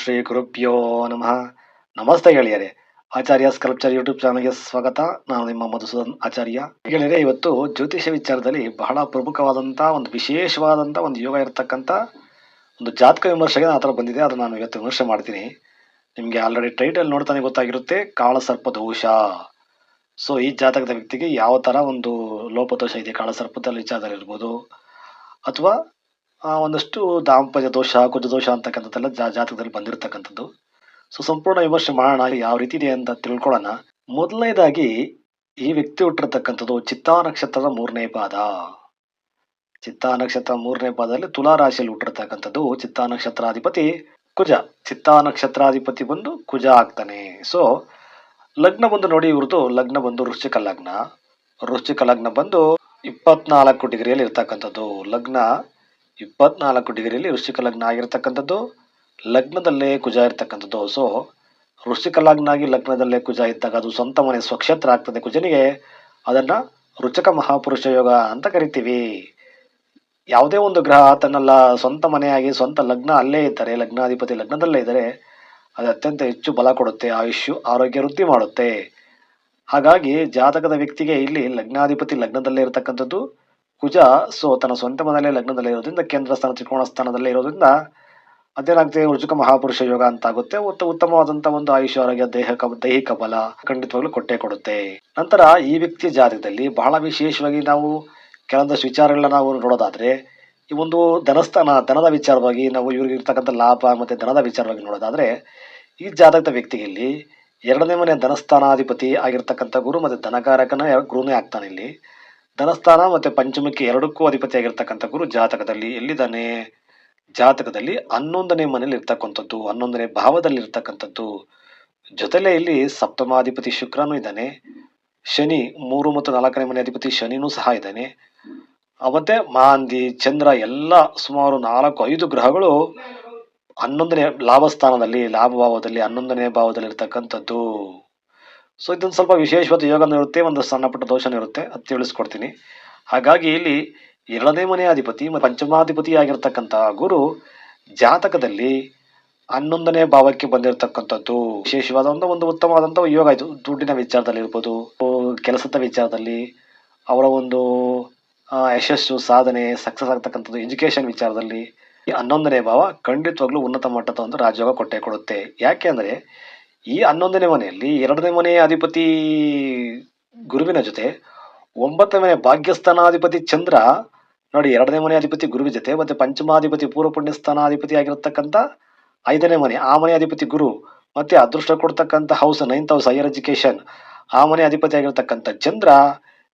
ಶ್ರೀ ಗುರುಭ್ಯೋ ನಮಃ. ನಮಸ್ತೆ ಗೆಳೆಯರೆ. ಆಚಾರ್ಯ ಸ್ಕಲ್ಪ್ಚರ್ ಯೂಟ್ಯೂಬ್ ಚಾನಲ್ಗೆ ಸ್ವಾಗತ. ನಾನು ನಿಮ್ಮ ಮಧುಸೂದನ್ ಆಚಾರ್ಯ. ಗೆಳೆಯರೆ, ಇವತ್ತು ಜ್ಯೋತಿಷ್ಯ ವಿಚಾರದಲ್ಲಿ ಬಹಳ ಪ್ರಮುಖವಾದಂಥ ಒಂದು ವಿಶೇಷವಾದಂಥ ಒಂದು ಯೋಗ ಇರತಕ್ಕಂಥ ಒಂದು ಜಾತಕ ವಿಮರ್ಶೆಗೆ ಆ ಥರ ಬಂದಿದೆ. ಅದನ್ನು ನಾನು ಇವತ್ತು ವಿಮರ್ಶೆ ಮಾಡ್ತೀನಿ. ನಿಮಗೆ ಆಲ್ರೆಡಿ ಟೈಟಲ್ ನೋಡ್ತಾನೆ ಗೊತ್ತಾಗಿರುತ್ತೆ ಕಾಳಸರ್ಪ ದೋಷ ಸೊ ಈ ಜಾತಕದ ವ್ಯಕ್ತಿಗೆ ಯಾವ ಥರ ಒಂದು ಲೋಪದೋಷ ಇದೆ, ಕಾಳಸರ್ಪದಲ್ಲಿ ವಿಚಾರದಲ್ಲಿ ಇರ್ಬೋದು ಅಥವಾ ಒಂದಷ್ಟು ದಾಂಪತ್ಯ ದೋಷ, ಕುಜ ದೋಷ ಅಂತಕ್ಕಂಥದ್ದೆಲ್ಲ ಜಾ, ಜಾತಕದಲ್ಲಿ ಬಂದಿರತಕ್ಕಂಥದ್ದು. ಸೊ, ಸಂಪೂರ್ಣ ವಿಮರ್ಶೆ ಮಾಡೋಣ, ಯಾವ ರೀತಿ ಇದೆ ಅಂತ ತಿಳ್ಕೊಳ್ಳೋಣ. ಮೊದಲನೇದಾಗಿ, ಈ ವ್ಯಕ್ತಿ ಹುಟ್ಟಿರ್ತಕ್ಕಂಥದ್ದು ಚಿತ್ತಾ ನಕ್ಷತ್ರದ ಮೂರನೇ ಪಾದ. ಚಿತ್ತಾ ನಕ್ಷತ್ರ ಮೂರನೇ ಪಾದದಲ್ಲಿ ತುಲಾ ರಾಶಿಯಲ್ಲಿ ಹುಟ್ಟಿರ್ತಕ್ಕಂಥದ್ದು ಚಿತ್ತಾ ನಕ್ಷತ್ರಾಧಿಪತಿ ಕುಜ. ಚಿತ್ತಾ ನಕ್ಷತ್ರಾಧಿಪತಿ ಬಂದು ಕುಜ ಆಗ್ತಾನೆ. ಸೊ, ಲಗ್ನ ಬಂದು ನೋಡಿ ಇವ್ರದ್ದು, ಲಗ್ನ ಬಂದು ವೃಶ್ಚಿಕ ಲಗ್ನ. ವೃಶ್ಚಿಕ ಲಗ್ನ ಬಂದು ಇಪ್ಪತ್ನಾಲ್ಕು ಡಿಗ್ರಿಯಲ್ಲಿ ಇರ್ತಕ್ಕಂಥದ್ದು. ಲಗ್ನ ಇಪ್ಪತ್ನಾಲ್ಕು ಡಿಗ್ರಿಯಲ್ಲಿ ವೃಶ್ಚಿಕ ಲಗ್ನ ಆಗಿರ್ತಕ್ಕಂಥದ್ದು ಲಗ್ನದಲ್ಲೇ ಕುಜ ಇರತಕ್ಕಂಥದ್ದು ಸೊ ವೃಶ್ಚಿಕ ಲಗ್ನ ಆಗಿ ಲಗ್ನದಲ್ಲೇ ಕುಜ ಇದ್ದಾಗ ಅದು ಸ್ವಂತ ಮನೆ, ಸ್ವಕ್ಷೇತ್ರ ಆಗ್ತದೆ ಕುಜನಿಗೆ. ಅದನ್ನ ರುಚಕ ಮಹಾಪುರುಷ ಯೋಗ ಅಂತ ಕರಿತೀವಿ. ಯಾವುದೇ ಒಂದು ಗ್ರಹ ತನ್ನೆಲ್ಲ ಸ್ವಂತ ಮನೆಯಾಗಿ, ಸ್ವಂತ ಲಗ್ನ ಅಲ್ಲೇ ಇದ್ದರೆ, ಲಗ್ನಾಧಿಪತಿ ಲಗ್ನದಲ್ಲೇ ಇದ್ದರೆ, ಅದು ಅತ್ಯಂತ ಹೆಚ್ಚು ಬಲ ಕೊಡುತ್ತೆ, ಆಯುಷ್ಯು, ಆರೋಗ್ಯ ವೃದ್ಧಿ ಮಾಡುತ್ತೆ. ಹಾಗಾಗಿ ಜಾತಕದ ವ್ಯಕ್ತಿಗೆ ಇಲ್ಲಿ ಲಗ್ನಾಧಿಪತಿ ಲಗ್ನದಲ್ಲೇ ಇರತಕ್ಕಂಥದ್ದು. ಕುಜ ಸೊ ತನ್ನ ಸ್ವಂತ ಮನೆಯಲ್ಲೇ ಲಗ್ನದಲ್ಲಿ ಇರೋದ್ರಿಂದ, ಕೇಂದ್ರ ಸ್ಥಾನ ತ್ರಿಕೋಣ ಸ್ಥಾನದಲ್ಲೇ ಇರೋದ್ರಿಂದ ಅದೇನಾಗ್ತದೆ ಉರ್ಜುಕ ಮಹಾಪುರುಷ ಯೋಗ ಅಂತ ಆಗುತ್ತೆ ಉತ್ತ ಉತ್ತಮವಾದಂಥ ಒಂದು ಆಯುಷ್ಯ ಆರೋಗ್ಯ, ದೇಹ ದೈಹಿಕ ಬಲ ಖಂಡಿತವಾಗ್ಲೂ ಕೊಟ್ಟೆ ಕೊಡುತ್ತೆ. ನಂತರ ಈ ವ್ಯಕ್ತಿಯ ಜಾತಕದಲ್ಲಿ ಬಹಳ ವಿಶೇಷವಾಗಿ ನಾವು ಕೆಲವೊಂದಷ್ಟು ವಿಚಾರಗಳನ್ನ ನಾವು ನೋಡೋದಾದ್ರೆ, ಈ ಒಂದು ಧನಸ್ಥಾನ, ಧನದ ವಿಚಾರವಾಗಿ ನಾವು ಇವ್ರಿಗೆ ಇರ್ತಕ್ಕಂಥ ಲಾಭ ಮತ್ತೆ ಧನದ ವಿಚಾರವಾಗಿ ನೋಡೋದಾದ್ರೆ, ಈ ಜಾತಕದ ವ್ಯಕ್ತಿಯಲ್ಲಿ ಎರಡನೇ ಮನೆ ಧನಸ್ಥಾನಾಧಿಪತಿ ಆಗಿರ್ತಕ್ಕಂಥ ಗುರು ಮತ್ತೆ ಧನಕಾರಕನ ಗುರುನೇ ಆಗ್ತಾನೆ ಇಲ್ಲಿ. ಧನಸ್ಥಾನ ಮತ್ತು ಪಂಚಮಕ್ಕೆ ಎರಡಕ್ಕೂ ಅಧಿಪತಿ ಆಗಿರ್ತಕ್ಕಂಥ ಗುರು ಜಾತಕದಲ್ಲಿ ಎಲ್ಲಿದ್ದಾನೆ? ಜಾತಕದಲ್ಲಿ ಹನ್ನೊಂದನೇ ಮನೆಯಲ್ಲಿ ಇರ್ತಕ್ಕಂಥದ್ದು, ಹನ್ನೊಂದನೇ ಭಾವದಲ್ಲಿ ಇರ್ತಕ್ಕಂಥದ್ದು. ಜೊತೆಲೆ ಇಲ್ಲಿ ಸಪ್ತಮಾಧಿಪತಿ ಶುಕ್ರನೂ ಇದ್ದಾನೆ. ಶನಿ ಮೂರು ಮತ್ತು ನಾಲ್ಕನೇ ಮನೆ ಅಧಿಪತಿ ಶನಿನೂ ಸಹ ಇದ್ದಾನೆ. ಮತ್ತೆ ಮಾಂದಿ, ಚಂದ್ರ ಎಲ್ಲ ಸುಮಾರು ನಾಲ್ಕು, ಐದು ಗ್ರಹಗಳು ಹನ್ನೊಂದನೇ ಲಾಭಸ್ಥಾನದಲ್ಲಿ ಲಾಭ ಭಾವದಲ್ಲಿ ಹನ್ನೊಂದನೇ ಭಾವದಲ್ಲಿ ಇರ್ತಕ್ಕಂಥದ್ದು. ಸೊ ಇದೊಂದು ಸ್ವಲ್ಪ ವಿಶೇಷವಾದ ಯೋಗ ಇರುತ್ತೆ, ಒಂದು ಸಣ್ಣ ಪುಟ್ಟ ದೋಷನೂ ಇರುತ್ತೆ. ಅದು ತಿಳಿಸ್ಕೊಡ್ತೀನಿ. ಹಾಗಾಗಿ ಇಲ್ಲಿ ಎರಡನೇ ಮನೆ ಅಧಿಪತಿ ಮತ್ತು ಪಂಚಮಾಧಿಪತಿ ಆಗಿರ್ತಕ್ಕಂಥ ಗುರು ಜಾತಕದಲ್ಲಿ ಹನ್ನೊಂದನೇ ಭಾವಕ್ಕೆ ಬಂದಿರತಕ್ಕಂಥದ್ದು. ವಿಶೇಷವಾದ ಒಂದು ಒಂದು ಉತ್ತಮವಾದಂಥ ಯೋಗ ಇದು. ದುಡ್ಡಿನ ವಿಚಾರದಲ್ಲಿ ಇರ್ಬೋದು, ಕೆಲಸದ ವಿಚಾರದಲ್ಲಿ, ಅವರ ಒಂದು ಯಶಸ್ಸು, ಸಾಧನೆ ಸಕ್ಸಸ್ ಆಗ್ತಕ್ಕಂಥದ್ದು ಎಜುಕೇಶನ್ ವಿಚಾರದಲ್ಲಿ ಈ ಹನ್ನೊಂದನೇ ಭಾವ ಖಂಡಿತವಾಗ್ಲೂ ಉನ್ನತ ಮಟ್ಟದ ಒಂದು ರಾಜಯೋಗ ಕೊಟ್ಟೆ ಕೊಡುತ್ತೆ. ಯಾಕೆ ಅಂದರೆ ಈ ಹನ್ನೊಂದನೇ ಮನೆಯಲ್ಲಿ ಎರಡನೇ ಮನೆಯ ಅಧಿಪತಿ ಗುರುವಿನ ಜೊತೆ, ಒಂಬತ್ತನೇ ಮನೆ ಭಾಗ್ಯಸ್ಥಾನಾಧಿಪತಿ ಚಂದ್ರ, ನೋಡಿ ಎರಡನೇ ಮನೆ ಅಧಿಪತಿ ಗುರುವಿ ಜೊತೆ, ಮತ್ತೆ ಪಂಚಮಾಧಿಪತಿ ಪೂರ್ವ ಪುಣ್ಯಸ್ಥಾನಾಧಿಪತಿ ಆಗಿರತಕ್ಕಂಥ ಐದನೇ ಮನೆ, ಆ ಮನೆ ಅಧಿಪತಿ ಗುರು, ಮತ್ತೆ ಅದೃಷ್ಟ ಕೊಡ್ತಕ್ಕಂಥ house ninth house higher education ಆ ಮನೆ ಅಧಿಪತಿ ಆಗಿರತಕ್ಕಂಥ ಚಂದ್ರ,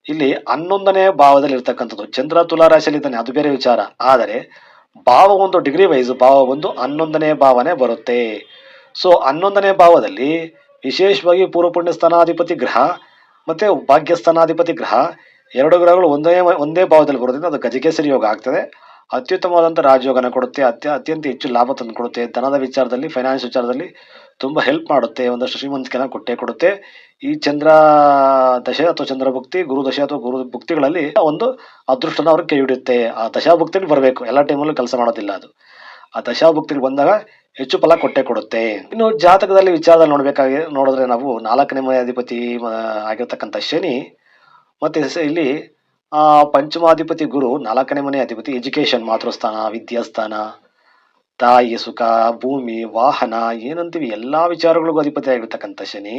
ಇಲ್ಲಿ ಹನ್ನೊಂದನೇ ಭಾವದಲ್ಲಿ ಇರ್ತಕ್ಕಂಥದ್ದು ಚಂದ್ರ ತುಲಾರಾಶಿಯಲ್ಲಿ ಇದ್ದಾನೆ ಅದು ಬೇರೆ ವಿಚಾರ. ಆದರೆ ಭಾವ ಒಂದು ಡಿಗ್ರಿ ವೈಸ್ ಭಾವ ಒಂದು ಹನ್ನೊಂದನೇ ಭಾವನೆ ಬರುತ್ತೆ. ಸೊ ಹನ್ನೊಂದನೇ ಭಾವದಲ್ಲಿ ವಿಶೇಷವಾಗಿ ಪೂರ್ವ ಪುಣ್ಯ ಸ್ಥಾನಾಧಿಪತಿ ಗ್ರಹ ಮತ್ತೆ ಭಾಗ್ಯಸ್ಥಾನಾಧಿಪತಿ ಗ್ರಹ ಎರಡು ಗ್ರಹಗಳು ಒಂದೇ ಒಂದೇ ಭಾವದಲ್ಲಿ ಬರೋದ್ರಿಂದ ಅದು ಗಜಕೇಸರಿ ಯೋಗ ಆಗ್ತದೆ. ಅತ್ಯುತ್ತಮವಾದಂಥ ರಾಜಯೋಗನ ಕೊಡುತ್ತೆ, ಅತ್ಯ, ಅತ್ಯಂತ ಹೆಚ್ಚು ಲಾಭ ತಂದು ಕೊಡುತ್ತೆ, ಧನದ ವಿಚಾರದಲ್ಲಿ ಫೈನಾನ್ಸ್ ವಿಚಾರದಲ್ಲಿ ತುಂಬ ಹೆಲ್ಪ್ ಮಾಡುತ್ತೆ, ಒಂದಷ್ಟು ಶ್ರೀಮಂತಿಕೆನ ಕೊಟ್ಟೇ ಕೊಡುತ್ತೆ. ಈ ಚಂದ್ರ ದಶೆ ಅಥವಾ ಚಂದ್ರಭುಕ್ತಿ, ಗುರು ದಶೆ ಅಥವಾ ಗುರು ಭಕ್ತಿಗಳಲ್ಲಿ ಒಂದು ಅದೃಷ್ಟನ ಅವ್ರಿಗೆ ಕೈ ಹಿಡಿಯುತ್ತೆ. ಆ ದಶಾಭಕ್ತಿಯಲ್ಲಿ ಬರಬೇಕು. ಎಲ್ಲ ಟೈಮಲ್ಲೂ ಕೆಲಸ ಮಾಡೋದಿಲ್ಲ ಅದು. ಆ ದಶಾಭುಕ್ತಿಲಿ ಬಂದಾಗ ಹೆಚ್ಚು ಫಲ ಕೊಟ್ಟೆ ಕೊಡುತ್ತೆ. ಇನ್ನು ಜಾತಕದಲ್ಲಿ ವಿಚಾರದಲ್ಲಿ ನೋಡಬೇಕಾಗಿ, ನೋಡಿದ್ರೆ ನಾವು ನಾಲ್ಕನೇ ಮನೆ ಅಧಿಪತಿ ಆಗಿರ್ತಕ್ಕಂಥ ಶನಿ, ಮತ್ತೆ ಇಲ್ಲಿ ಪಂಚಮಾಧಿಪತಿ ಗುರು, ನಾಲ್ಕನೇ ಮನೆ ಅಧಿಪತಿ ಎಜುಕೇಶನ್ ಮಾತೃಸ್ಥಾನ, ವಿದ್ಯಾಸ್ಥಾನ ತಾಯಿ ಸುಖ, ಭೂಮಿ, ವಾಹನ, ಏನಂತೀವಿ, ಎಲ್ಲ ವಿಚಾರಗಳಿಗೂ ಅಧಿಪತಿ ಆಗಿರ್ತಕ್ಕಂಥ ಶನಿ,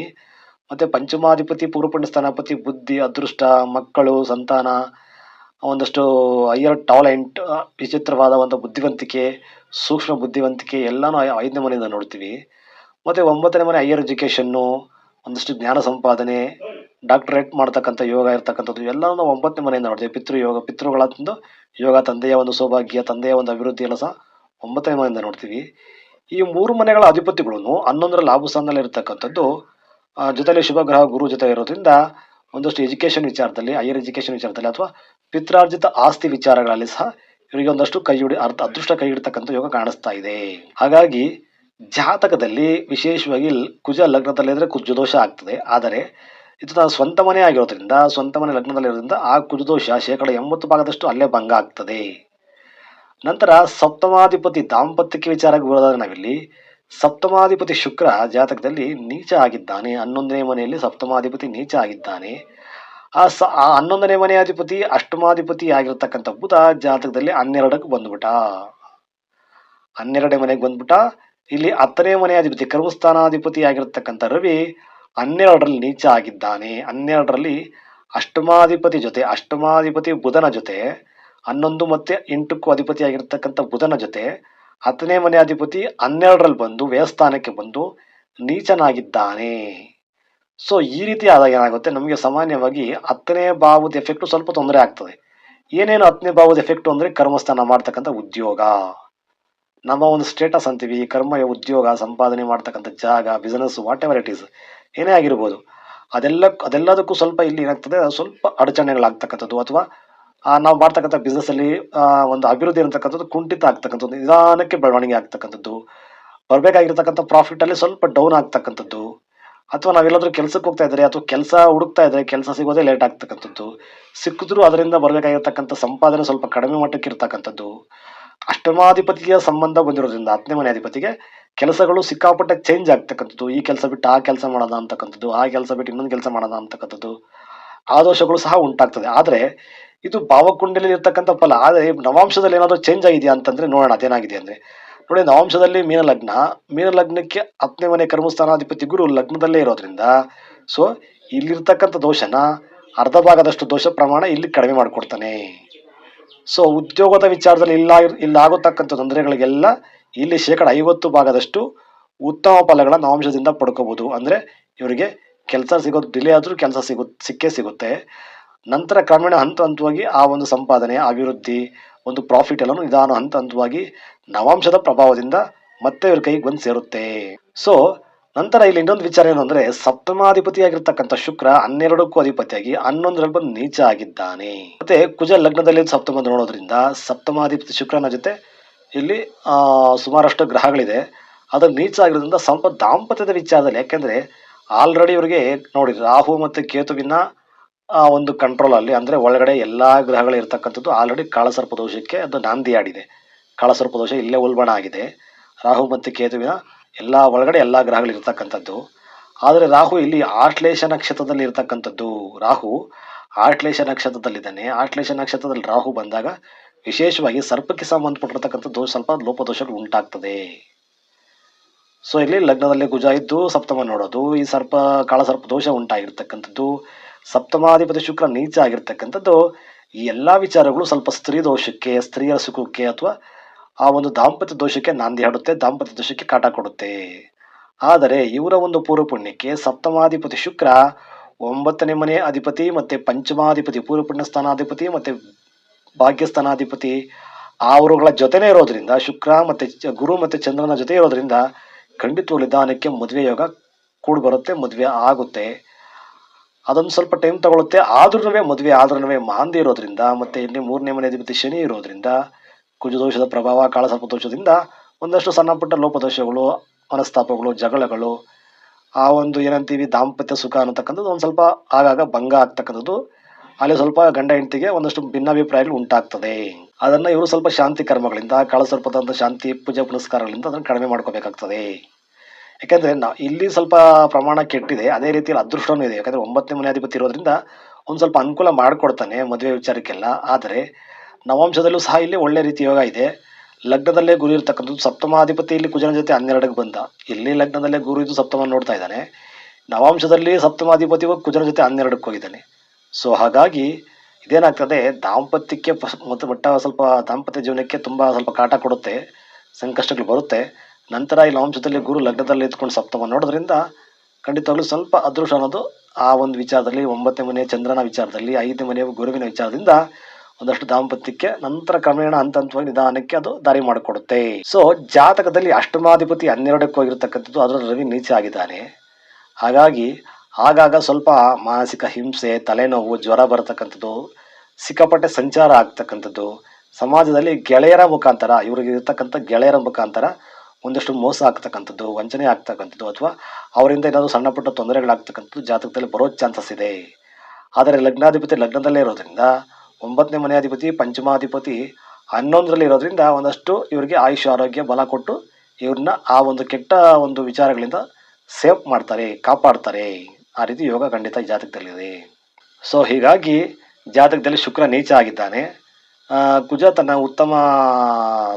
ಮತ್ತೆ ಪಂಚಮಾಧಿಪತಿ ಪೂರ್ವಪುಣ್ಯ ಸ್ಥಾನಪತಿ, ಬುದ್ಧಿ, ಅದೃಷ್ಟ, ಮಕ್ಕಳು, ಸಂತಾನ ಒಂದಷ್ಟು ಹೈಯರ್ ಟಾಲೆಂಟ್ ವಿಚಿತ್ರವಾದ ಒಂದು ಬುದ್ಧಿವಂತಿಕೆ ಸೂಕ್ಷ್ಮ ಬುದ್ಧಿವಂತಿಕೆ ಎಲ್ಲಾನು ಐದನೇ ಮನೆಯಿಂದ ನೋಡ್ತೀವಿ. ಮತ್ತೆ ಒಂಬತ್ತನೇ ಮನೆ ಹೈಯರ್ ಎಜುಕೇಷನ್ನು ಒಂದಷ್ಟು ಜ್ಞಾನ ಸಂಪಾದನೆ ಡಾಕ್ಟರೇಟ್ ಮಾಡ್ತಕ್ಕಂಥ ಯೋಗ ಇರ್ತಕ್ಕಂಥದ್ದು ಎಲ್ಲಾನು ನಾವು ಒಂಬತ್ತನೇ ಮನೆಯಿಂದ ನೋಡ್ತೀವಿ. ಪಿತೃಯೋಗ ಪಿತೃಗಳ ಯೋಗ ತಂದೆಯ ಒಂದು ಸೌಭಾಗ್ಯ ತಂದೆಯ ಒಂದು ಅಭಿವೃದ್ಧಿ ಎಲ್ಲ ಸಹ ಒಂಬತ್ತನೇ ಮನೆಯಿಂದ ನೋಡ್ತೀವಿ. ಈ ಮೂರು ಮನೆಗಳ ಅಧಿಪತಿಗಳನ್ನು ಹನ್ನೊಂದರ ಲಾಭ ಸ್ಥಾನದಲ್ಲಿ ಇರ್ತಕ್ಕಂಥದ್ದು ಆ, ಜೊತೆಲಿ ಶುಭ ಗ್ರಹ ಗುರು ಜೊತೆ ಇರೋದ್ರಿಂದ ಒಂದಷ್ಟು ಎಜುಕೇಶನ್ ವಿಚಾರದಲ್ಲಿ ಹೈಯರ್ ಎಜುಕೇಶನ್ ವಿಚಾರದಲ್ಲಿ ಅಥವಾ ಪಿತ್ರಾರ್ಜಿತ ಆಸ್ತಿ ವಿಚಾರಗಳಲ್ಲಿ ಸಹ ಇವರಿಗೆ ಒಂದಷ್ಟು ಕೈ ಹಿಡಿ ಅರ್ಥ, ಅದೃಷ್ಟ ಕೈ ಹಿಡಿತಕ್ಕಂಥ ಯೋಗ ಕಾಣಿಸ್ತಾ ಇದೆ. ಹಾಗಾಗಿ ಜಾತಕದಲ್ಲಿ ವಿಶೇಷವಾಗಿ ಕುಜ ಕುಜ ದೋಷ ಕುಜದೋಷ ಆಗ್ತದೆ. ಆದರೆ ಇದು ತನ್ನ ಸ್ವಂತ ಮನೆ ಆಗಿರೋದ್ರಿಂದ, ಸ್ವಂತ ಮನೆ ಲಗ್ನದಲ್ಲಿರೋದ್ರಿಂದ ಆ ಕುಜದೋಷ ಶೇಕಡ ಎಂಬತ್ತು ಭಾಗದಷ್ಟು ಅಲ್ಲೇ ಭಂಗ ಆಗ್ತದೆ. ನಂತರ ಸಪ್ತಮಾಧಿಪತಿ ದಾಂಪತ್ಯಕ್ಕೆ ವಿಚಾರಕ್ಕೆ ಬರೋದಾದ್ರೆ ನಾವಿಲ್ಲಿ ಸಪ್ತಮಾಧಿಪತಿ ಶುಕ್ರ ಜಾತಕದಲ್ಲಿ ನೀಚ ಆಗಿದ್ದಾನೆ. ಹನ್ನೊಂದನೇ ಮನೆಯಲ್ಲಿ ಸಪ್ತಮಾಧಿಪತಿ ನೀಚ ಆಗಿದ್ದಾನೆ. ಆ ಸ ಆ ಹನ್ನೊಂದನೇ ಮನೆ ಅಧಿಪತಿ ಅಷ್ಟಮಾಧಿಪತಿ ಆಗಿರತಕ್ಕಂಥ ಬುಧ ಜಾತಕದಲ್ಲಿ ಹನ್ನೆರಡಕ್ಕೆ ಬಂದ್ಬಿಟ್ಟ. ಹನ್ನೆರಡನೇ ಮನೆಗೆ ಬಂದ್ಬಿಟ್ಟ. ಇಲ್ಲಿ ಹತ್ತನೇ ಮನೆ ಅಧಿಪತಿ ಕರ್ಮಸ್ಥಾನಾಧಿಪತಿ ಆಗಿರತಕ್ಕಂಥ ರವಿ ಹನ್ನೆರಡರಲ್ಲಿ ನೀಚ ಆಗಿದ್ದಾನೆ. ಹನ್ನೆರಡರಲ್ಲಿ ಅಷ್ಟಮಾಧಿಪತಿ ಜೊತೆ, ಅಷ್ಟಮಾಧಿಪತಿ ಬುಧನ ಜೊತೆ, ಹನ್ನೊಂದು ಮತ್ತೆ ಎಂಟಕ್ಕೂ ಅಧಿಪತಿ ಆಗಿರತಕ್ಕಂಥ ಬುಧನ ಜೊತೆ ಹತ್ತನೇ ಮನೆ ಅಧಿಪತಿ ಹನ್ನೆರಡರಲ್ಲಿ ಬಂದು, ವ್ಯಯಸ್ಥಾನಕ್ಕೆ ಬಂದು ನೀಚನಾಗಿದ್ದಾನೆ. ಸೊ ಈ ರೀತಿ ಆದಾಗ ಏನಾಗುತ್ತೆ? ನಮಗೆ ಸಾಮಾನ್ಯವಾಗಿ ಹತ್ತನೇ ಭಾವದ ಎಫೆಕ್ಟು ಸ್ವಲ್ಪ ತೊಂದರೆ ಆಗ್ತದೆ. ಏನೇನು ಹತ್ತನೇ ಭಾವದ ಎಫೆಕ್ಟು ಅಂದರೆ ಕರ್ಮಸ್ಥಾನ ಮಾಡ್ತಕ್ಕಂಥ ಉದ್ಯೋಗ. ನಮ್ಮ ಒಂದು ಸ್ಟೇಟಸ್ ಅಂತೀವಿ ಕರ್ಮ ಉದ್ಯೋಗ, ಸಂಪಾದನೆ ಮಾಡ್ತಕ್ಕಂಥ ಜಾಗ business whatever it is ಏನೇ ಆಗಿರ್ಬೋದು. ಅದೆಲ್ಲ, ಅದೆಲ್ಲದಕ್ಕೂ ಸ್ವಲ್ಪ ಇಲ್ಲಿ ಏನಾಗ್ತದೆ? ಸ್ವಲ್ಪ ಅಡಚಣೆಗಳಾಗ್ತಕ್ಕಂಥದ್ದು ಅಥವಾ ನಾವು ಮಾಡ್ತಕ್ಕಂಥ ಬಿಸ್ನೆಸ್ಸಲ್ಲಿ ಒಂದು ಅಭಿವೃದ್ಧಿ ಇರತಕ್ಕಂಥದ್ದು ಕುಂಠಿತ ಆಗ್ತಕ್ಕಂಥದ್ದು, ನಿಧಾನಕ್ಕೆ ಬೆಳವಣಿಗೆ ಆಗ್ತಕ್ಕಂಥದ್ದು. ಬರಬೇಕಾಗಿರ್ತಕ್ಕಂಥ ಪ್ರಾಫಿಟಲ್ಲಿ ಸ್ವಲ್ಪ ಡೌನ್ ಆಗ್ತಕ್ಕಂಥದ್ದು. ಅಥವಾ ನಾವೆಲ್ಲಾದ್ರೂ ಕೆಲಸಕ್ಕೆ ಹೋಗ್ತಾ ಇದ್ರೆ ಅಥವಾ ಕೆಲಸ ಹುಡುಕ್ತಾ ಇದ್ರೆ ಕೆಲಸ ಸಿಗೋದೇ ಲೇಟ್ ಆಗ್ತಕ್ಕಂಥದ್ದು. ಸಿಕ್ಕಿದ್ರೂ ಅದರಿಂದ ಬರಬೇಕಾಗಿರ್ತಕ್ಕಂಥ ಸಂಪಾದನೆ ಸ್ವಲ್ಪ ಕಡಿಮೆ ಮಟ್ಟಕ್ಕೆ ಇರ್ತಕ್ಕಂಥದ್ದು. ಅಷ್ಟಮಾಧಿಪತಿಯ ಸಂಬಂಧ ಬಂದಿರೋದ್ರಿಂದ ಹತ್ತನೇ ಮನೆ ಅಧಿಪತಿಗೆ ಕೆಲಸಗಳು ಸಿಕ್ಕಾಪಟ್ಟೆ ಚೇಂಜ್ ಆಗ್ತಕ್ಕಂಥದ್ದು. ಈ ಕೆಲಸ ಬಿಟ್ಟು ಆ ಕೆಲಸ ಮಾಡೋದ ಅಂತಕ್ಕಂಥದ್ದು, ಆ ಕೆಲಸ ಬಿಟ್ಟು ಇನ್ನೊಂದು ಕೆಲಸ ಮಾಡೋದ ಅಂತಕ್ಕಂಥದ್ದು ಆ ದೋಷಗಳು ಸಹ ಉಂಟಾಗ್ತದೆ. ಆದರೆ ಇದು ಭಾವಕುಂಡಲಿ ಇರ್ತಕ್ಕಂಥ ಫಲ. ಆದರೆ ನವಾಂಶದಲ್ಲಿ ಏನಾದರೂ ಚೇಂಜ್ ಆಗಿದೆಯಾ ಅಂತಂದ್ರೆ ನೋಡೋಣ ಅದೇನಾಗಿದೆ ಅಂದ್ರೆ ನೋಡಿ ನವಾಂಶದಲ್ಲಿ ಮೀನ ಲಗ್ನ ಮೀನ ಲಗ್ನಕ್ಕೆ ಹತ್ತನೇ ಮನೆ ಕರ್ಮಸ್ಥಾನಾಧಿಪತಿ ಗುರು ಲಗ್ನದಲ್ಲೇ ಇರೋದ್ರಿಂದ, ಸೊ, ಇಲ್ಲಿರ್ತಕ್ಕಂಥ ದೋಷನ ಅರ್ಧ ಭಾಗದಷ್ಟು ದೋಷ ಪ್ರಮಾಣ ಇಲ್ಲಿ ಕಡಿಮೆ ಮಾಡಿಕೊಡ್ತಾನೆ. ಸೊ, ಉದ್ಯೋಗದ ವಿಚಾರದಲ್ಲಿ ಇಲ್ಲ, ಇಲ್ಲಾಗತಕ್ಕಂಥ ತೊಂದರೆಗಳಿಗೆಲ್ಲ ಇಲ್ಲಿ ಶೇಕಡ ಐವತ್ತು ಭಾಗದಷ್ಟು ಉತ್ತಮ ಫಲಗಳ ನವಾಂಶದಿಂದ ಪಡ್ಕೋಬಹುದು ಅಂದರೆ, ಇವರಿಗೆ ಕೆಲಸ ಸಿಗೋದು ಡಿಲೇ ಆದರೂ ಕೆಲಸ ಸಿಗು, ಸಿಕ್ಕೇ ಸಿಗುತ್ತೆ. ನಂತರ ಕ್ರಮೇಣ ಹಂತ ಹಂತವಾಗಿ ಆ ಒಂದು ಸಂಪಾದನೆ, ಅಭಿವೃದ್ಧಿ ಒಂದು ಪ್ರಾಫಿಟ್ ಎಲ್ಲನೂ ನಿಧಾನ ಹಂತ ಹಂತವಾಗಿ ನವಾಂಶದ ಪ್ರಭಾವದಿಂದ ಮತ್ತೆ ಇವ್ರ ಕೈಗೆ ಬಂದು ಸೇರುತ್ತೆ. ಸೊ ನಂತರ ಇಲ್ಲಿ ಇನ್ನೊಂದು ವಿಚಾರ ಏನು ಅಂದರೆ ಸಪ್ತಮಾಧಿಪತಿಯಾಗಿರ್ತಕ್ಕಂಥ ಶುಕ್ರ ಹನ್ನೆರಡಕ್ಕೂ ಅಧಿಪತಿಯಾಗಿ ಹನ್ನೊಂದರಲ್ಲಿ ಬಂದು ನೀಚ ಆಗಿದ್ದಾನೆ. ಮತ್ತೆ ಕುಜ ಲಗ್ನದಲ್ಲಿ ಸಪ್ತಮ ನೋಡೋದ್ರಿಂದ ಸಪ್ತಮಾಧಿಪತಿ ಶುಕ್ರನ ಜೊತೆ ಇಲ್ಲಿ ಸುಮಾರಷ್ಟು ಗ್ರಹಗಳಿದೆ. ಅದು ನೀಚ ಆಗಿರೋದ್ರಿಂದ ಸ್ವಲ್ಪ ದಾಂಪತ್ಯದ ವಿಚಾರದಲ್ಲಿ, ಯಾಕೆಂದ್ರೆ ಆಲ್ರೆಡಿ ಇವರಿಗೆ ನೋಡಿ ರಾಹು ಮತ್ತು ಕೇತುವಿನ ಆ, ಒಂದು ಕಂಟ್ರೋಲ್ ಅಲ್ಲಿ ಅಂದ್ರೆ ಒಳಗಡೆ ಎಲ್ಲಾ ಗ್ರಹಗಳು ಇರ್ತಕ್ಕಂಥದ್ದು ಆಲ್ರೆಡಿ ಕಾಳಸರ್ಪ ದೋಷಕ್ಕೆ ಅದು ನಾಂದಿಯಾಡಿದೆ ಕಾಳಸರ್ಪ ದೋಷ ಇಲ್ಲೇ ಉಲ್ಬಣ ಆಗಿದೆ. ರಾಹು ಮತ್ತು ಕೇತುವಿನ ಎಲ್ಲ ಒಳಗಡೆ ಎಲ್ಲ ಗ್ರಹಗಳು ಇರ್ತಕ್ಕಂಥದ್ದು. ಆದರೆ ರಾಹು ಇಲ್ಲಿ ಆಶ್ಲೇಷ ನಕ್ಷತ್ರದಲ್ಲಿ ಇರ್ತಕ್ಕಂಥದ್ದು. ರಾಹು ಆಶ್ಲೇಷ ನಕ್ಷತ್ರದಲ್ಲಿದ್ದಾನೆ. ಆಶ್ಲೇಷ ನಕ್ಷತ್ರದಲ್ಲಿ ರಾಹು ಬಂದಾಗ ವಿಶೇಷವಾಗಿ ಸರ್ಪಕ್ಕೆ ಸಂಬಂಧಪಟ್ಟಿರ್ತಕ್ಕಂಥ ದೋಷ ಸ್ವಲ್ಪ ಲೋಪದೋಷಗಳು ಉಂಟಾಗ್ತದೆ. ಸೊ ಇಲ್ಲಿ ಲಗ್ನದಲ್ಲಿ ಕುಜ ಇದ್ದು ಸಪ್ತಮ ನೋಡೋದು. ಈ ಸರ್ಪ ಕಾಳಸರ್ಪ ದೋಷ ಉಂಟಾಗಿರ್ತಕ್ಕಂಥದ್ದು. ಸಪ್ತಮಾಧಿಪತಿ ಶುಕ್ರ ನೀಚ ಆಗಿರ್ತಕ್ಕಂಥದ್ದು, ಈ ಎಲ್ಲ ವಿಚಾರಗಳು ಸ್ವಲ್ಪ ಸ್ತ್ರೀ ದೋಷಕ್ಕೆ ಸ್ತ್ರೀಯರ ಸುಖಕ್ಕೆ ಅಥವಾ ಆ ಒಂದು ದಾಂಪತ್ಯ ದೋಷಕ್ಕೆ ನಾಂದಿ ಹಾಡುತ್ತೆ, ದಾಂಪತ್ಯ ದೋಷಕ್ಕೆ ಕಾಟ ಕೊಡುತ್ತೆ. ಆದರೆ ಇವರ ಒಂದು ಪೂರ್ವ ಪುಣ್ಯಕ್ಕೆ ಸಪ್ತಮಾಧಿಪತಿ ಶುಕ್ರ ಒಂಬತ್ತನೇ ಮನೆ ಅಧಿಪತಿ ಮತ್ತೆ ಪಂಚಮಾಧಿಪತಿ, ಪೂರ್ವ ಪುಣ್ಯ ಸ್ಥಾನಾಧಿಪತಿ ಮತ್ತೆ ಭಾಗ್ಯಸ್ಥಾನಾಧಿಪತಿ ಅವರುಗಳ ಜೊತೆನೇ ಇರೋದ್ರಿಂದ, ಶುಕ್ರ ಮತ್ತೆ ಗುರು ಮತ್ತೆ ಚಂದ್ರನ ಜೊತೆ ಇರೋದ್ರಿಂದ ಖಂಡಿತವಾಗ್ಲೂ ನಿಧಾನಕ್ಕೆ ಮದುವೆ ಯೋಗ ಕೂಡಿ ಬರುತ್ತೆ ಮದುವೆ ಆಗುತ್ತೆ. ಅದೊಂದು ಸ್ವಲ್ಪ ಟೈಮ್ ತಗೊಳುತ್ತೆ. ಆದ್ರೂ ಮದುವೆ ಆದ್ರೂ ಮಾಂದಿ ಇರೋದ್ರಿಂದ ಮತ್ತೆ ಇಲ್ಲಿ ಮೂರನೇ ಮನೆ ಅಧಿಪತಿ ಶನಿ ಇರೋದ್ರಿಂದ ಕುಜದೋಷದ ಪ್ರಭಾವ ಕಾಳಸರ್ಪ ದೋಷದಿಂದ ಒಂದಷ್ಟು ಸಣ್ಣ ಪುಟ್ಟ ಲೋಪದೋಷಗಳು, ಮನಸ್ತಾಪಗಳು, ಜಗಳಗಳು, ಆ ಒಂದು ಏನಂತೀವಿ, ದಾಂಪತ್ಯ ಸುಖ ಅನ್ನತಕ್ಕಂಥದ್ದು ಒಂದು ಸ್ವಲ್ಪ ಆಗಾಗ ಭಂಗ ಆಗ್ತಕ್ಕಂಥದ್ದು. ಅಲ್ಲಿ ಸ್ವಲ್ಪ ಗಂಡ ಹೆಂಡತಿಗೆ ಒಂದಷ್ಟು ಭಿನ್ನಾಭಿಪ್ರಾಯಗಳು ಉಂಟಾಗ್ತದೆ. ಅದನ್ನು ಇವರು ಸ್ವಲ್ಪ ಶಾಂತಿ ಕರ್ಮಗಳಿಂದ, ಕಾಳಸರ್ಪದಂತ ಶಾಂತಿ, ಪೂಜೆ ಪುನಸ್ಕಾರಗಳಿಂದ ಅದನ್ನು ಕಡಿಮೆ ಮಾಡ್ಕೋಬೇಕಾಗ್ತದೆ. ಯಾಕಂದ್ರೆ ನಾ ಇಲ್ಲಿ ಸ್ವಲ್ಪ ಪ್ರಮಾಣ ಕೆಟ್ಟಿದೆ, ಅದೇ ರೀತಿಯಲ್ಲಿ ಅದೃಷ್ಟನೂ ಇದೆ. ಯಾಕಂದ್ರೆ ಒಂಬತ್ತನೇ ಮನೆ ಅಧಿಪತಿ ಇರೋದ್ರಿಂದ ಒಂದು ಸ್ವಲ್ಪ ಅನುಕೂಲ ಮಾಡಿಕೊಡ್ತಾನೆ ಮದುವೆ ವಿಚಾರಕ್ಕೆಲ್ಲ. ಆದರೆ ನವಾಂಶದಲ್ಲೂ ಸಹ ಇಲ್ಲಿ ಒಳ್ಳೆ ರೀತಿ ಯೋಗ ಇದೆ. ಲಗ್ನದಲ್ಲೇ ಗುರು ಇರ್ತಕ್ಕಂಥದ್ದು ಸಪ್ತಮಾಧಿಪತಿ ಇಲ್ಲಿ ಕುಜನ ಜೊತೆ ಹನ್ನೆರಡಕ್ಕೆ ಬಂದ. ಇಲ್ಲಿ ಲಗ್ನದಲ್ಲೇ ಗುರು ಇದು ಸಪ್ತಮ ನೋಡ್ತಾ ಇದ್ದಾನೆ. ನವಾಂಶದಲ್ಲಿ ಸಪ್ತಮಾಧಿಪತಿ ಹೋಗಿ ಕುಜನ ಜೊತೆ ಹನ್ನೆರಡಕ್ಕೆ ಹೋಗಿದ್ದಾನೆ. ಸೊ ಹಾಗಾಗಿ ಇದೇನಾಗ್ತದೆ, ದಾಂಪತ್ಯಕ್ಕೆ ಮತ್ತು ಮಟ್ಟ ಸ್ವಲ್ಪ ದಾಂಪತ್ಯ ಜೀವನಕ್ಕೆ ತುಂಬ ಸ್ವಲ್ಪ ಕಾಟ ಕೊಡುತ್ತೆ, ಸಂಕಷ್ಟಗಳು ಬರುತ್ತೆ. ನಂತರ ಈ ವಂಶದಲ್ಲಿ ಗುರು ಲಗ್ನದಲ್ಲಿ ಇದ್ಕೊಂಡು ಸಪ್ತಮ ನೋಡೋದ್ರಿಂದ ಖಂಡಿತವಾಗ್ಲೂ ಸ್ವಲ್ಪ ಅದೃಷ್ಟ ಅನ್ನೋದು ಆ ಒಂದು ವಿಚಾರದಲ್ಲಿ, ಒಂಬತ್ತನೇ ಮನೆಯ ಚಂದ್ರನ ವಿಚಾರದಲ್ಲಿ, ಐದನೇ ಮನೆಯ ಗುರುವಿನ ವಿಚಾರದಿಂದ ಒಂದಷ್ಟು ದಾಂಪತ್ಯಕ್ಕೆ ನಂತರ ಕ್ರಮೇಣ ಹಂತ ಹಂತವಾಗಿ ನಿಧಾನಕ್ಕೆ ಅದು ದಾರಿ ಮಾಡಿಕೊಡುತ್ತೆ. ಸೊ ಜಾತಕದಲ್ಲಿ ಅಷ್ಟಮಾಧಿಪತಿ ಹನ್ನೆರಡಕ್ಕೆ ಹೋಗಿರ್ತಕ್ಕಂಥದ್ದು ಅದರ ರವಿ ನೀಚ ಆಗಿದ್ದಾನೆ. ಹಾಗಾಗಿ ಆಗಾಗ ಸ್ವಲ್ಪ ಮಾನಸಿಕ ಹಿಂಸೆ, ತಲೆನೋವು, ಜ್ವರ ಬರತಕ್ಕಂಥದ್ದು, ಸಿಕ್ಕಾಪಟ್ಟೆ ಸಂಚಾರ ಆಗ್ತಕ್ಕಂಥದ್ದು, ಸಮಾಜದಲ್ಲಿ ಗೆಳೆಯರ ಮುಖಾಂತರ, ಇವ್ರಿಗೆ ಇರ್ತಕ್ಕಂಥ ಗೆಳೆಯರ ಮುಖಾಂತರ ಒಂದಷ್ಟು ಮೋಸ ಆಗ್ತಕ್ಕಂಥದ್ದು, ವಂಚನೆ ಆಗ್ತಕ್ಕಂಥದ್ದು ಅಥವಾ ಅವರಿಂದ ಏನಾದರೂ ಸಣ್ಣ ಪುಟ್ಟ ತೊಂದರೆಗಳಾಗ್ತಕ್ಕಂಥದ್ದು ಜಾತಕದಲ್ಲಿ ಬರೋ ಚಾನ್ಸಸ್ ಇದೆ. ಆದರೆ ಲಗ್ನಾಧಿಪತಿ ಲಗ್ನದಲ್ಲೇ ಇರೋದ್ರಿಂದ, ಒಂಬತ್ತನೇ ಮನೆ ಅಧಿಪತಿ ಪಂಚಮಾಧಿಪತಿ ಹನ್ನೊಂದರಲ್ಲಿ ಇರೋದ್ರಿಂದ ಒಂದಷ್ಟು ಇವರಿಗೆ ಆಯುಷ್, ಆರೋಗ್ಯ ಬಲ ಕೊಟ್ಟು ಇವ್ರನ್ನ ಆ ಒಂದು ಕೆಟ್ಟ ಒಂದು ವಿಚಾರಗಳಿಂದ ಸೇವ್ ಮಾಡ್ತಾರೆ, ಕಾಪಾಡ್ತಾರೆ. ಆ ರೀತಿ ಯೋಗ ಖಂಡಿತ ಜಾತಕದಲ್ಲಿದೆ. ಸೊ ಹೀಗಾಗಿ ಜಾತಕದಲ್ಲಿ ಶುಕ್ರ ನೀಚ ಆಗಿದ್ದಾನೆ. ಕುಜ ತನ್ನ ಉತ್ತಮ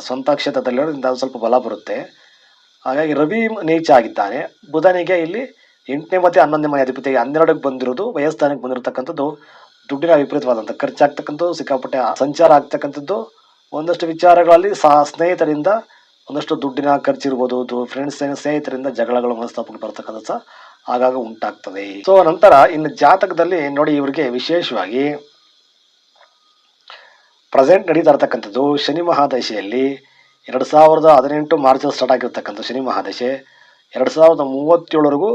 ಸ್ವಂತ ಕ್ಷೇತ್ರದಲ್ಲಿರೋದ್ರಿಂದ ಸ್ವಲ್ಪ ಬಲ ಬರುತ್ತೆ. ಹಾಗಾಗಿ ರವಿ ನೀಚ ಆಗಿದ್ದಾನೆ. ಬುಧನಿಗೆ ಇಲ್ಲಿ ಎಂಟನೇ ಮತ್ತೆ ಹನ್ನೊಂದನೇ ಮನೆ ಅಧಿಪತಿ ಹನ್ನೆರಡಕ್ಕೆ ಬಂದಿರೋದು ವಯಸ್ಸಾನಕ್ಕೆ ಬಂದಿರತಕ್ಕಂಥದ್ದು, ದುಡ್ಡಿನ ವಿಪರೀತವಾದಂಥ ಖರ್ಚಾಗ್ತಕ್ಕಂಥದ್ದು, ಸಿಕ್ಕಾಪಟ್ಟೆ ಸಂಚಾರ ಆಗ್ತಕ್ಕಂಥದ್ದು. ಒಂದಷ್ಟು ವಿಚಾರಗಳಲ್ಲಿ ಸಹ ಸ್ನೇಹಿತರಿಂದ ಒಂದಷ್ಟು ದುಡ್ಡಿನ ಖರ್ಚಿರ್ಬೋದು ಫ್ರೆಂಡ್ಸ್ ಸ್ನೇಹಿತರಿಂದ ಜಗಳಗಳು ಮನಸ್ತಾಪಕ್ಕೆ ಬರ್ತಕ್ಕಂಥ ಸಹ ಆಗಾಗ ಉಂಟಾಗ್ತದೆ. ಸೊ ನಂತರ ಇನ್ನು ಜಾತಕದಲ್ಲಿ ನೋಡಿ ಇವರಿಗೆ ವಿಶೇಷವಾಗಿ ಪ್ರೆಸೆಂಟ್ ನಡೀತಾ ಇರತಕ್ಕಂಥದ್ದು ಶನಿ ಮಹಾದಶೆಯಲ್ಲಿ ಎರಡು ಸಾವಿರದ ಹದಿನೆಂಟು ಮಾರ್ಚಲ್ಲಿ ಸ್ಟಾರ್ಟ್ ಆಗಿರ್ತಕ್ಕಂಥ ಶನಿ ಮಹಾದಶೆ. ಎರಡು ಸಾವಿರದ ಮೂವತ್ತೇಳವರೆಗೂ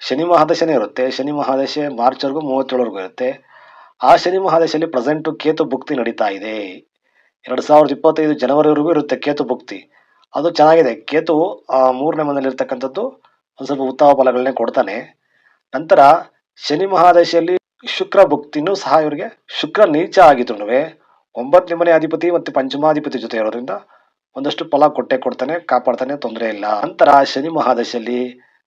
ಶನಿ ಮಹಾದಶೆನೇ ಇರುತ್ತೆ. ಶನಿ ಮಹಾದಶೆ ಮಾರ್ಚ್ವರೆಗೂ ಮೂವತ್ತೇಳವರೆಗೂ ಇರುತ್ತೆ. ಆ ಶನಿ ಮಹಾದಶೆಯಲ್ಲಿ ಪ್ರೆಸೆಂಟು ಕೇತು ಭುಕ್ತಿ ನಡೀತಾ ಇದೆ. ಎರಡು ಸಾವಿರದ ಇಪ್ಪತ್ತೈದು ಜನವರಿವರೆಗೂ ಇರುತ್ತೆ ಕೇತು ಭುಕ್ತಿ. ಅದು ಚೆನ್ನಾಗಿದೆ. ಕೇತು ಆ, ಮೂರನೇ ಮನೆಯಲ್ಲಿ ಇರ್ತಕ್ಕಂಥದ್ದು ಒಂದು ಸ್ವಲ್ಪ ಉತ್ತಮ ಫಲಗಳನ್ನೇ ಕೊಡ್ತಾನೆ. ನಂತರ ಶನಿ ಮಹಾದಶೆಯಲ್ಲಿ ಶುಕ್ರ ಭುಕ್ತಿನೂ ಸಹ ಇವರಿಗೆ ಶುಕ್ರ ನೀಚ ಆಗಿದ್ರು ಒಂಬತ್ತನೇ ಮನೆ ಅಧಿಪತಿ ಮತ್ತು ಪಂಚಮಾಧಿಪತಿ ಜೊತೆ ಇರೋದ್ರಿಂದ ಒಂದಷ್ಟು ಫಲ ಕೊಟ್ಟೆ ಕೊಡ್ತಾನೆ, ಕಾಪಾಡ್ತಾನೆ, ತೊಂದರೆ ಇಲ್ಲ. ನಂತರ ಶನಿ ಮಹಾದಶಿಯಲ್ಲಿ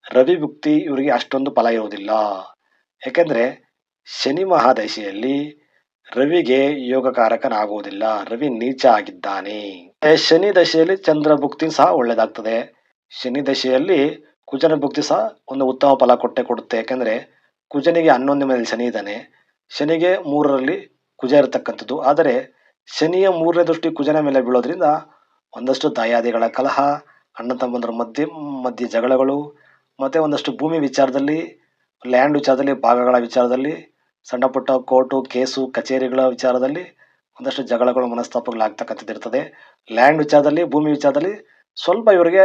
ರವಿ ಭುಕ್ತಿ ಇವರಿಗೆ ಅಷ್ಟೊಂದು ಫಲ ಇರುವುದಿಲ್ಲ ಯಾಕೆಂದ್ರೆ ಶನಿ ಮಹಾದಶೆಯಲ್ಲಿ ರವಿಗೆ ಯೋಗಕಾರಕನಾಗುವುದಿಲ್ಲ. ರವಿ ನೀಚ ಆಗಿದ್ದಾನೆ. ಶನಿ ದಶೆಯಲ್ಲಿ ಚಂದ್ರ ಭುಕ್ತಿ ಸಹ ಒಳ್ಳೆಯದಾಗ್ತದೆ ಶನಿ ದಶೆಯಲ್ಲಿ ಕುಜನ ಭುಕ್ತಿ ಸಹ ಒಂದು ಉತ್ತಮ ಫಲ ಕೊಟ್ಟೆ ಕೊಡುತ್ತೆ. ಯಾಕೆಂದ್ರೆ ಕುಜನಿಗೆ ಹನ್ನೊಂದನೇ ಮನೆಯಲ್ಲಿ ಶನಿ ಇದ್ದಾನೆ. ಶನಿಗೆ ಮೂರರಲ್ಲಿ ಕುಜ ಇರತಕ್ಕಂಥದ್ದು. ಆದರೆ ಶನಿಯ ಮೂರನೇ ದೃಷ್ಟಿ ಕುಜನ ಮೇಲೆ ಬೀಳೋದ್ರಿಂದ ಒಂದಷ್ಟು ದಾಯಾದಿಗಳ ಕಲಹ, ಅಣ್ಣ ತಮ್ಮಂದರ ಮಧ್ಯೆ ಮಧ್ಯೆ ಜಗಳಗಳು, ಮತ್ತೆ ಒಂದಷ್ಟು ಭೂಮಿ ವಿಚಾರದಲ್ಲಿ ಲ್ಯಾಂಡ್ ವಿಚಾರದಲ್ಲಿ, ಭಾಗಗಳ ವಿಚಾರದಲ್ಲಿ, ಸಣ್ಣ ಪುಟ್ಟ ಕೋರ್ಟು ಕೇಸು ಕಚೇರಿಗಳ ವಿಚಾರದಲ್ಲಿ ಒಂದಷ್ಟು ಜಗಳಗಳು ಮನಸ್ತಾಪಗಳು ಆಗ್ತಕ್ಕಂಥದ್ದು ಇರ್ತದೆ ಲ್ಯಾಂಡ್ ವಿಚಾರದಲ್ಲಿ, ಭೂಮಿ ವಿಚಾರದಲ್ಲಿ ಸ್ವಲ್ಪ ಇವರಿಗೆ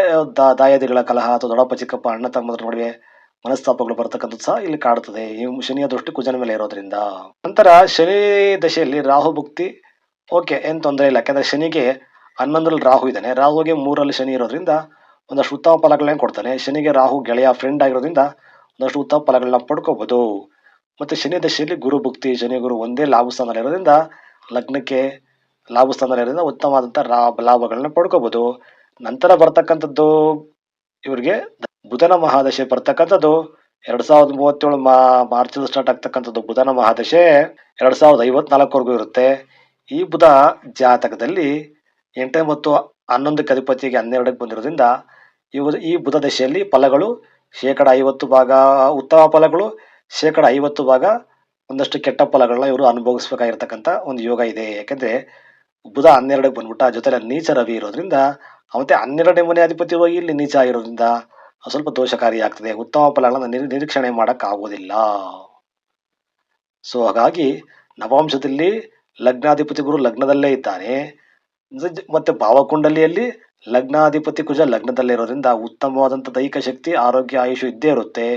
ದಾಯಾದಿಗಳ ಕಲಹ ಅಥವಾ ದೊಡ್ಡಪ್ಪ, ಚಿಕ್ಕಪ್ಪ, ಅಣ್ಣ ತಮ್ಮದ್ರ ನಡುವೆ ಮನಸ್ತಾಪಗಳು ಬರ್ತಕ್ಕಂಥದ್ದು ಸಹ ಇಲ್ಲಿ ಕಾಡುತ್ತದೆ. ಈ ಶನಿಯ ದೃಷ್ಟಿ ಕುಜನ ಮೇಲೆ ಇರೋದ್ರಿಂದ. ನಂತರ ಶನಿ ದಶೆಯಲ್ಲಿ ರಾಹು ಭುಕ್ತಿ ಓಕೆ ಏನು ತೊಂದರೆ ಇಲ್ಲ. ಯಾಕಂದ್ರೆ ಶನಿಗೆ ಹನ್ನೊಂದರಲ್ಲಿ ರಾಹು ಇದ್ದಾನೆ. ರಾಹುಗೆ ಮೂರಲ್ಲಿ ಶನಿ ಇರೋದ್ರಿಂದ ಒಂದಷ್ಟು ಉತ್ತಮ ಫಲಗಳನ್ನ ಕೊಡ್ತಾನೆ. ಶನಿಗೆ ರಾಹು ಗೆಳೆಯ ಫ್ರೆಂಡ್ ಆಗಿರೋದ್ರಿಂದ ಒಂದಷ್ಟು ಉತ್ತಮ ಫಲಗಳನ್ನ ಪಡ್ಕೋಬಹುದು ಮತ್ತೆ ಶನಿ ದಶೆಯಲ್ಲಿ ಗುರು ಭಕ್ತಿ, ಶನಿ ಗುರು ಒಂದೇ ಲಾಭ ಸ್ಥಾನದಲ್ಲಿ ಇರೋದ್ರಿಂದ ಲಗ್ನಕ್ಕೆ ಲಾಭ ಸ್ಥಾನದಲ್ಲಿ ಇರೋದ್ರಿಂದ ಉತ್ತಮವಾದಂಥ ರಾ- ಲಾಭಗಳನ್ನ ಪಡ್ಕೋಬಹುದು ನಂತರ ಬರ್ತಕ್ಕಂಥದ್ದು ಇವರಿಗೆ ಬುಧನ ಮಹಾದಶೆ ಬರ್ತಕ್ಕಂಥದ್ದು. ಎರಡ್ ಸಾವಿರದ ಮೂವತ್ತೇಳು ಮಾ ಮಾರ್ಚ್ ಸ್ಟಾರ್ಟ್ ಆಗ್ತಕ್ಕಂಥದ್ದು ಬುಧನ ಮಹಾದಶೆ. ಎರಡ್ ಸಾವಿರದ ಐವತ್ನಾಲ್ಕವರೆಗೂ ಇರುತ್ತೆ. ಈ ಬುಧ ಜಾತಕದಲ್ಲಿ ಎಂಟನೇ ಮತ್ತು ಹನ್ನೊಂದಕ್ಕೆ ಅಧಿಪತಿಗೆ ಹನ್ನೆರಡಕ್ಕೆ ಬಂದಿರೋದ್ರಿಂದ ಇವು ಈ ಬುಧ ದಶೆಯಲ್ಲಿ ಫಲಗಳು ಶೇಕಡ ಐವತ್ತು ಭಾಗ, ಉತ್ತಮ ಫಲಗಳು ಶೇಕಡ ಐವತ್ತು ಭಾಗ, ಒಂದಷ್ಟು ಕೆಟ್ಟ ಫಲಗಳನ್ನ ಇವರು ಅನುಭವಿಸ್ಬೇಕಾಗಿರ್ತಕ್ಕಂಥ ಒಂದು ಯೋಗ ಇದೆ. ಯಾಕೆಂದ್ರೆ ಬುಧ ಹನ್ನೆರಡಕ್ಕೆ ಬಂದ್ಬಿಟ್ಟ, ಜೊತೆಲಿ ನೀಚ ರವಿ ಇರೋದ್ರಿಂದ ಮತ್ತೆ ಹನ್ನೆರಡನೇ ಮನೆ ಅಧಿಪತಿ ಹೋಗಿ ಇಲ್ಲಿ ನೀಚ ಆಗಿರೋದ್ರಿಂದ ಸ್ವಲ್ಪ ದೋಷಕಾರಿ ಆಗ್ತದೆ. ಉತ್ತಮ ಫಲಗಳನ್ನ ನಿರ್ ನಿರೀಕ್ಷಣೆ ಮಾಡೋಕ್ಕಾಗೋದಿಲ್ಲ. ಸೊ ಹಾಗಾಗಿ ನವಾಂಶದಲ್ಲಿ ಲಗ್ನಾಧಿಪತಿ ಗುರು ಲಗ್ನದಲ್ಲೇ ಇದ್ದಾನೆ ಮತ್ತೆ ಭಾವಕುಂಡಲಿಯಲ್ಲಿ ಲಗ್ನಾಧಿಪತಿ ಕುಜ ಲಗ್ನದಲ್ಲೇ ಇರೋದ್ರಿಂದ ಉತ್ತಮವಾದಂಥ ದೈಹಿಕ ಶಕ್ತಿ ಆರೋಗ್ಯ ಆಯುಷು ಇದ್ದೇ ಇರುತ್ತೆ.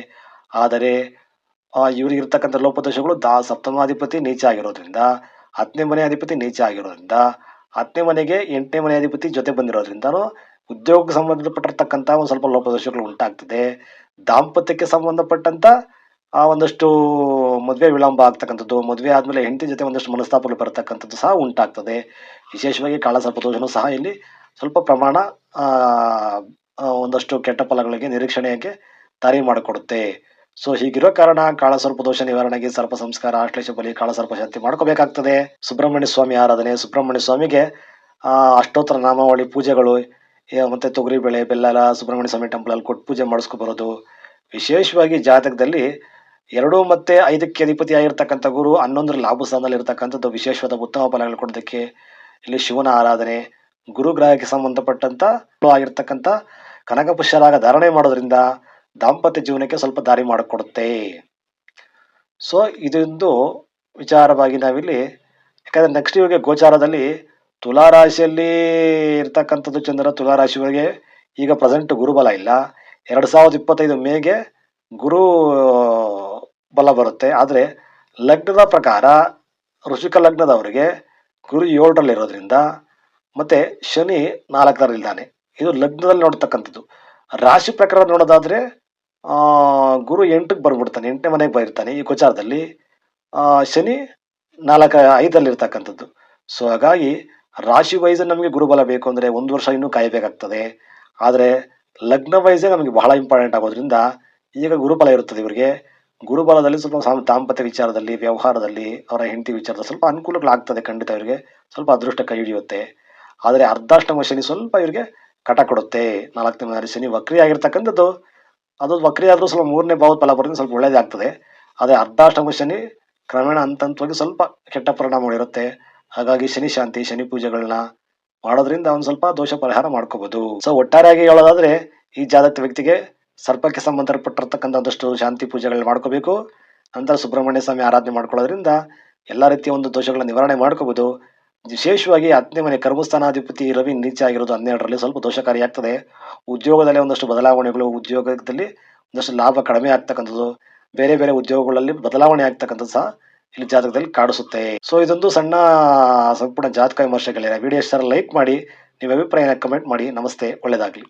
ಆದರೆ ಆ, ಇವ್ರಿಗೆ ಇರ್ತಕ್ಕಂಥ ಲೋಪದೋಷಗಳು ದಾ ಸಪ್ತಮಾಧಿಪತಿ ನೀಚ ಆಗಿರೋದ್ರಿಂದ ಹತ್ತನೇ ಮನೆ ಅಧಿಪತಿ ನೀಚ ಆಗಿರೋದ್ರಿಂದ ಹತ್ತನೇ ಮನೆಗೆ ಎಂಟನೇ ಮನೆ ಅಧಿಪತಿ ಜೊತೆ ಬಂದಿರೋದ್ರಿಂದ ಉದ್ಯೋಗಕ್ಕೆ ಸಂಬಂಧಪಟ್ಟಿರ್ತಕ್ಕಂಥ ಒಂದು ಸ್ವಲ್ಪ ಲೋಪದೋಷಗಳು ಉಂಟಾಗ್ತದೆ. ದಾಂಪತ್ಯಕ್ಕೆ ಸಂಬಂಧಪಟ್ಟಂತ ಆ ಒಂದಷ್ಟು ಮದುವೆ ವಿಳಂಬ ಆಗ್ತಕ್ಕಂಥದ್ದು, ಮದುವೆ ಆದಮೇಲೆ ಹೆಂಡತಿ ಜೊತೆ ಒಂದಷ್ಟು ಮನಸ್ತಾಪಗಳು ಬರತಕ್ಕಂಥದ್ದು ಸಹ ಉಂಟಾಗ್ತದೆ. ವಿಶೇಷವಾಗಿ ಕಾಳಸರ್ಪದೋಷನೂ ಸಹ ಇಲ್ಲಿ ಸ್ವಲ್ಪ ಪ್ರಮಾಣ ಒಂದಷ್ಟು ಕೆಟ್ಟ ಫಲಗಳಿಗೆ ನಿರೀಕ್ಷಣೆಗೆ ದಾರಿ ಮಾಡಿಕೊಡುತ್ತೆ. ಸೊ, ಹೀಗಿರೋ ಕಾರಣ ಕಾಳಸರ್ಪ ದೋಷ ನಿವಾರಣೆಗೆ ಸರ್ಪ ಸಂಸ್ಕಾರ, ಆಶ್ಲೇಷ ಬಲಿ ಕಾಳಸರ್ಪ ಶಾಂತಿ ಮಾಡ್ಕೋಬೇಕಾಗ್ತದೆ. ಸುಬ್ರಹ್ಮಣ್ಯ ಸ್ವಾಮಿ ಆರಾಧನೆ, ಸುಬ್ರಹ್ಮಣ್ಯ ಸ್ವಾಮಿಗೆ ಅಷ್ಟೋತ್ತರ ನಾಮಾವಳಿ ಪೂಜೆಗಳು ಮತ್ತೆ ತೊಗರಿ ಬೆಳೆ, ಬೆಲ್ಲ ಸುಬ್ರಹ್ಮಣ್ಯ ಸ್ವಾಮಿ ಟೆಂಪಲ್ ಅಲ್ಲಿ ಕೊಟ್ಟು ಪೂಜೆ ಮಾಡಿಸ್ಕೊ ಬರೋದು. ವಿಶೇಷವಾಗಿ ಜಾತಕದಲ್ಲಿ ಎರಡು ಮತ್ತೆ ಐದಕ್ಕೆ ಅಧಿಪತಿ ಆಗಿರ್ತಕ್ಕಂಥ ಗುರು ಹನ್ನೊಂದರ ಲಾಭ ಸ್ಥಾನದಲ್ಲಿ ಇರತಕ್ಕಂಥದ್ದು ವಿಶೇಷವಾದ ಉತ್ತಮ ಫಲಗಳು ಕೊಡೋದಕ್ಕೆ ಇಲ್ಲಿ ಶಿವನ ಆರಾಧನೆ, ಗುರು ಗ್ರಹಕ್ಕೆ ಸಂಬಂಧಪಟ್ಟಂತ ಆಗಿರ್ತಕ್ಕಂಥ ಕನಕ ಪುಷ್ಯರಾಗ ಧಾರಣೆ ಮಾಡೋದ್ರಿಂದ ದಾಂಪತ್ಯ ಜೀವನಕ್ಕೆ ಸ್ವಲ್ಪ ದಾರಿ ಮಾಡಿಕೊಡುತ್ತೆ. ಸೊ ಇದೊಂದು ವಿಚಾರವಾಗಿ ನಾವಿಲ್ಲಿ, ಯಾಕಂದ್ರೆ ನೆಕ್ಸ್ಟ್ ಇವಾಗ ಗೋಚಾರದಲ್ಲಿ ತುಲಾ ರಾಶಿಯಲ್ಲಿ ಇರ್ತಕ್ಕಂಥದ್ದು ಚಂದ್ರ ತುಲಾ ರಾಶಿಯವರಿಗೆ ಈಗ ಪ್ರೆಸೆಂಟ್ ಗುರುಬಲ ಇಲ್ಲ. ಎರಡ್ ಸಾವಿರದ ಇಪ್ಪತ್ತೈದು ಮೇಗೆ ಗುರು ಬಲ ಬರುತ್ತೆ. ಆದರೆ ಲಗ್ನದ ಪ್ರಕಾರ ಋಷಿಕ ಲಗ್ನದವರಿಗೆ ಗುರು ಏಳರಲ್ಲಿರೋದ್ರಿಂದ ಮತ್ತೆ ಶನಿ ನಾಲ್ಕರಲ್ಲಿದ್ದಾನೆ ಇದು ಲಗ್ನದಲ್ಲಿ ನೋಡ್ತಕ್ಕಂಥದ್ದು. ರಾಶಿ ಪ್ರಕಾರ ನೋಡೋದಾದರೆ ಗುರು ಎಂಟಕ್ಕೆ ಬರ್ಬಿಡ್ತಾನೆ ಎಂಟನೇ ಮನೆಗೆ ಬರ್ತಾನೆ. ಈ ಗೋಚಾರದಲ್ಲಿ ಶನಿ ನಾಲ್ಕು ಐದರಲ್ಲಿರ್ತಕ್ಕಂಥದ್ದು ಸೊ ಹಾಗಾಗಿ ರಾಶಿ ವೈಸ್ ನಮಗೆ ಗುರುಬಲ ಬೇಕು ಅಂದರೆ ಒಂದು ವರ್ಷ ಇನ್ನೂ ಕಾಯಬೇಕಾಗ್ತದೆ. ಆದರೆ ಲಗ್ನ ವೈಸೇ ನಮಗೆ ಬಹಳ ಇಂಪಾರ್ಟೆಂಟ್ ಆಗೋದ್ರಿಂದ ಈಗ ಗುರುಬಲ ಇರುತ್ತದೆ ಇವರಿಗೆ. ಗುರುಬಲದಲ್ಲಿ ಸ್ವಲ್ಪ ದಾಂಪತ್ಯ ವಿಚಾರದಲ್ಲಿ, ವ್ಯವಹಾರದಲ್ಲಿ ಅವರ ಹೆಂಡತಿ ವಿಚಾರದಲ್ಲಿ ಸ್ವಲ್ಪ ಅನುಕೂಲಗಳಾಗ್ತದೆ ಖಂಡಿತ ಇವರಿಗೆ. ಸ್ವಲ್ಪ ಅದೃಷ್ಟ ಕೈ ಹಿಡಿಯುತ್ತೆ. ಆದರೆ ಅರ್ಧಾಷ್ಟಮ ಶನಿ ಸ್ವಲ್ಪ ಇವರಿಗೆ ಕಟ ಕೊಡುತ್ತೆ. ನಾಲ್ಕನೇ ಮನೆಯಲ್ಲಿ ಶನಿ ವಕ್ರಿ ಆಗಿರ್ತಕ್ಕಂಥದ್ದು. ಅದು ವಕ್ರಿ ಆದರೂ ಸ್ವಲ್ಪ ಮೂರನೇ ಭಾವದ ಫಲ ಬರೋದ್ರಿಂದ ಸ್ವಲ್ಪ ಒಳ್ಳೇದಾಗ್ತದೆ ಆದರೆ ಅರ್ಧಾಷ್ಟಮ ಶನಿ ಕ್ರಮೇಣ ಅಂತಂತವಾಗಿ ಸ್ವಲ್ಪ ಕೆಟ್ಟ ಪರಿಣಾಮಗಳಿರುತ್ತೆ ಹಾಗಾಗಿ ಶನಿ ಶಾಂತಿ, ಶನಿ ಪೂಜೆಗಳನ್ನ ಮಾಡೋದ್ರಿಂದ ಅವ್ನು ಸ್ವಲ್ಪ ದೋಷ ಪರಿಹಾರ ಮಾಡ್ಕೋಬಹುದು ಸೊ ಒಟ್ಟಾರೆಯಾಗಿ ಹೇಳೋದಾದ್ರೆ ಈ ಜಾತಕ ವ್ಯಕ್ತಿಗೆ ಸರ್ಪಕ್ಕೆ ಸಂಬಂಧಪಟ್ಟಿರ್ತಕ್ಕಂಥ ಒಂದಷ್ಟು ಶಾಂತಿ ಪೂಜೆಗಳನ್ನ ಮಾಡ್ಕೋಬೇಕು. ನಂತರ ಸುಬ್ರಹ್ಮಣ್ಯ ಸ್ವಾಮಿ ಆರಾಧನೆ ಮಾಡ್ಕೊಳ್ಳೋದ್ರಿಂದ ಎಲ್ಲ ರೀತಿಯ ಒಂದು ದೋಷಗಳ ನಿವಾರಣೆ ಮಾಡ್ಕೋಬಹುದು ವಿಶೇಷವಾಗಿ ಹತ್ತನೇ ಮನೆ ಕರ್ಮಸ್ಥಾನಾಧಿಪತಿ ರವಿ ನೀಚ ಆಗಿರೋದು ಹನ್ನೆರಡರಲ್ಲಿ ಸ್ವಲ್ಪ ದೋಷಕಾರಿಯಾಗ್ತದೆ ಉದ್ಯೋಗದಲ್ಲಿ ಒಂದಷ್ಟು ಬದಲಾವಣೆಗಳು, ಉದ್ಯೋಗದಲ್ಲಿ ಒಂದಷ್ಟು ಲಾಭ ಕಡಿಮೆ ಆಗ್ತಕ್ಕಂಥದ್ದು, ಬೇರೆ ಬೇರೆ ಉದ್ಯೋಗಗಳಲ್ಲಿ ಬದಲಾವಣೆ ಆಗ್ತಕ್ಕಂಥದ್ದು ಸಹ ಇಲ್ಲಿ ಜಾತಕದಲ್ಲಿ ಕಾಡಿಸುತ್ತೆ ಸೊ ಇದೊಂದು ಸಣ್ಣ ಸಂಪೂರ್ಣ ಜಾತಕ ವಿಮರ್ಶೆಗಳಿದೆ. ವಿಡಿಯೋ ಇಷ್ಟ ಲೈಕ್ ಮಾಡಿ, ನಿಮ್ಮ ಅಭಿಪ್ರಾಯನ ಕಮೆಂಟ್ ಮಾಡಿ. ನಮಸ್ತೆ ಒಳ್ಳೆಯದಾಗಲಿ